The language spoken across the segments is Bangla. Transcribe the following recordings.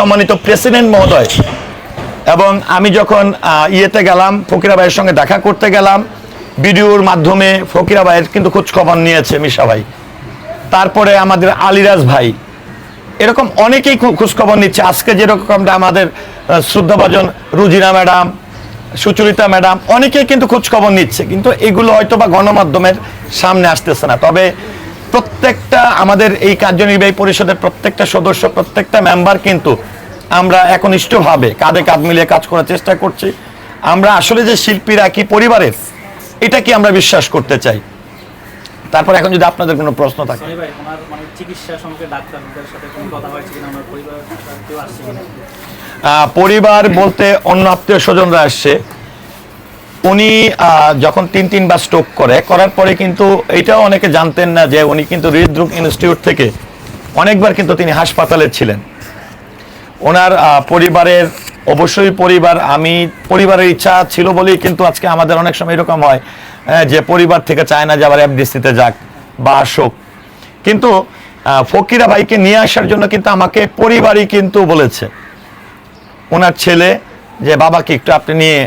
সম্মানিত প্রেসিডেন্ট মহোদয়, এবং আমি যখন ইয়েতে গেলাম, ফকিরা ভাইয়ের সঙ্গে দেখা করতে গেলাম, ভিডিওর মাধ্যমে ফকিরা ভাইয়ের কিন্তু খোঁজ খবর নিয়েছে মিশা ভাই। তারপরে আমাদের আলিরাজ ভাই, এরকম অনেকেই খোঁজখবর নিচ্ছে। আজকে যেরকমটা আমাদের শ্রদ্ধাভাজন রুজিনা ম্যাডাম, সুচরিতা ম্যাডাম, অনেকেই কিন্তু খোঁজখবর নিচ্ছে, কিন্তু এগুলো হয়তো বা গণমাধ্যমের সামনে আসতেছে না। তবে প্রত্যেকটা আমাদের এই কার্যনির্বাহী পরিষদের প্রত্যেকটা সদস্য প্রত্যেকটা মেম্বার কিন্তু আমরা একনিষ্ঠভাবে কাঁধে কাঁধ মিলিয়ে কাজ করার চেষ্টা করছি। আমরা আসলে যে শিল্পীরা কি পরিবারের এটা কি আমরা বিশ্বাস করতে চাই? তারপর এখন যদি আপনাদের কোনো প্রশ্ন থাকে। মানে পরিবার বলতে অন্য আত্মীয় স্বজনরা আসছে। উনি যখন তিন তিনবার স্ট্রোক করে, করার পরে কিন্তু এটাও অনেকে জানতেন না যে উনি কিন্তু হৃদরোগ ইনস্টিটিউট থেকে অনেকবার কিন্তু তিনি হাসপাতালে ছিলেন। ওনার পরিবারের, অবশ্যই পরিবার, আমি পরিবারের ইচ্ছা ছিল বলেই কিন্তু আজকে আমাদের অনেক সময় এরকম হয় যে পরিবার থেকে চায় না যে আবার এফডিসিতে যাক বা আসুক। কিন্তু ফকিরা ভাইকে নিয়ে আসার জন্য কিন্তু আমাকে পরিবারই কিন্তু বলেছে। ওনার ছেলে যে, বাবাকে একটু আপনি নিয়ে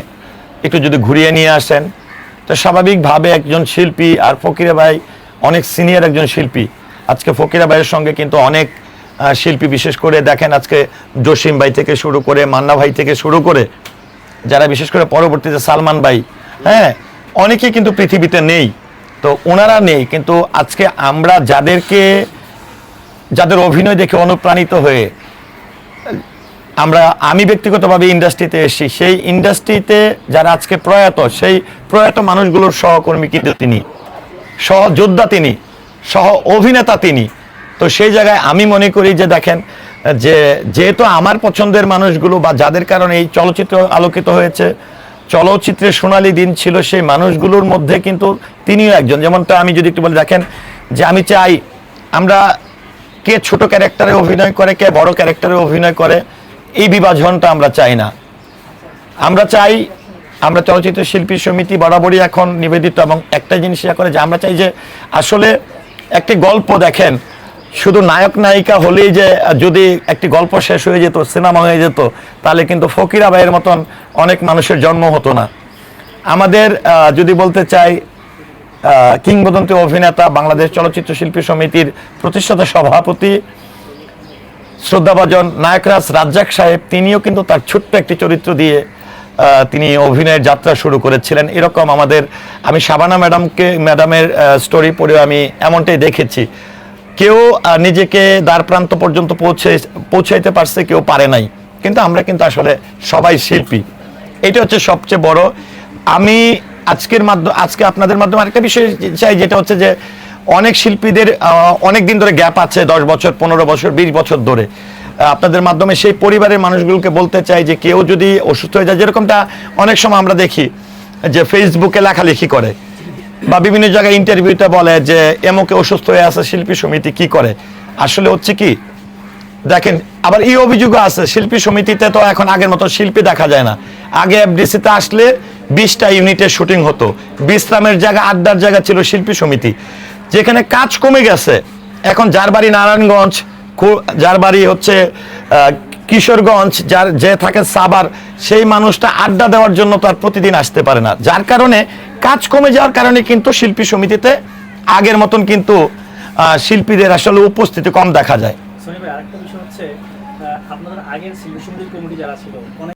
একটু যদি ঘুরিয়ে নিয়ে আসেন, তো স্বাভাবিকভাবে একজন শিল্পী আর ফকিরা ভাই অনেক সিনিয়র একজন শিল্পী। আজকে ফকিরা ভাইয়ের সঙ্গে কিন্তু অনেক শিল্পী বিশেষ করে দেখেন আজকে জসিম ভাই থেকে শুরু করে, মান্না ভাই থেকে শুরু করে, যারা বিশেষ করে পরবর্তীতে সালমান ভাই হ্যাঁ অনেকেই কিন্তু পৃথিবীতে নেই। তো ওনারা নেই, কিন্তু আজকে আমরা যাদেরকে, যাদের অভিনয় দেখে অনুপ্রাণিত হয়ে আমরা, আমি ব্যক্তিগতভাবে ইন্ডাস্ট্রিতে এসেছি। সেই ইন্ডাস্ট্রিতে যারা আজকে প্রয়াত, সেই প্রয়াত মানুষগুলোর সহকর্মী কিন্তু তিনি। সহযোদ্ধা তিনি, সহ অভিনেতা তিনি। তো সেই জায়গায় আমি মনে করি যে দেখেন, যে যেহেতু আমার পছন্দের মানুষগুলো বা যাদের কারণে এই চলচ্চিত্র আলোকিত হয়েছে চলচ্চিত্রের সোনালি দিন ছিল সেই মানুষগুলোর মধ্যে কিন্তু তিনিও একজন। যেমনটা আমি যদি একটু বলে, দেখেন যে আমি চাই, আমরা কে ছোট ক্যারেক্টারে অভিনয় করে, কে বড় ক্যারেক্টারে অভিনয় করে এই বিভাজনটা আমরা চাই না। আমরা চাই আমরা চলচ্চিত্র শিল্পী সমিতি বরাবরই এখন নিবেদিত এবং একটা জিনিস ইয়া করে যে আমরা চাই যে আসলে একটি গল্প দেখেন, শুধু নায়ক নায়িকা হলেই যে যদি একটি গল্প শেষ হয়ে যেত, সিনেমা হয়ে যেত, তাহলে কিন্তু ফকিরা ভাইয়ের মতন অনেক মানুষের জন্ম হতো না। আমাদের যদি বলতে চাই কিংবদন্তি অভিনেতা বাংলাদেশ চলচ্চিত্র শিল্পী সমিতির প্রতিষ্ঠাতা সভাপতি শ্রদ্ধাভাজন নায়করাজ রাজ্জাক সাহেব, তিনিও কিন্তু তার ছোট্ট একটি চরিত্র দিয়ে তিনি অভিনয়ের যাত্রা শুরু করেছিলেন। এরকম আমাদের, আমি শাবানা ম্যাডামকে, ম্যাডামের স্টোরি পড়ে আমি এমনটাই দেখেছি। কেউ নিজেকে দ্বার প্রান্ত পর্যন্ত পৌঁছে, পৌঁছাইতে পারছে, কেউ পারে নাই। কিন্তু আমরা কিন্তু আসলে সবাই শিল্পী। এটা হচ্ছে সবচেয়ে বড়। আমি আজকের মাধ্যমে, আজকে আপনাদের মাধ্যমে আরেকটা বিষয় চাই, যেটা হচ্ছে যে অনেক শিল্পীদের অনেক দিন ধরে গ্যাপ আছে, দশ বছর, পনেরো বছর, বিশ বছর ধরে। আপনাদের মাধ্যমে সেই পরিবারের মানুষগুলোকে বলতে চাই যে কেউ যদি অসুস্থ হয়ে যায়, যেরকমটা অনেক সময় আমরা দেখি যে ফেসবুকে লেখালেখি করে বা বিভিন্ন জায়গায় ইন্টারভিউতে বলে যে, এমকে অসুস্থ হয়ে আছে, শিল্পী সমিতি কি করে? আসলে হচ্ছে কি, দেখেন, আবার এই অভিযোগও আছে, শিল্পী সমিতিতে তো এখন আগের মতো শিল্পী দেখা যায় না। আগে এফডিসিতে আসলে বিশটা ইউনিটের শুটিং হতো। বিশ্রামের জায়গা, আড্ডার জায়গা ছিল শিল্পী সমিতি। যেখানে কাজ কমে গেছে। এখন যার বাড়ি নারায়ণগঞ্জ যার বাড়ি হচ্ছে কিশোরগঞ্জ, যার যে থাকে সাবার সেই মানুষটা আড্ডা দেওয়ার জন্য তো আর প্রতিদিন আসতে পারে না। যার কারণে কাজ কমে যাওয়ার কারণে কিন্তু শিল্পী সমিতিতে আগের মতন কিন্তু শিল্পীদের আসলে উপস্থিতি কম দেখা যায়। আপনাদের আগের শিল্পী সমিতির কমিটি যারা ছিল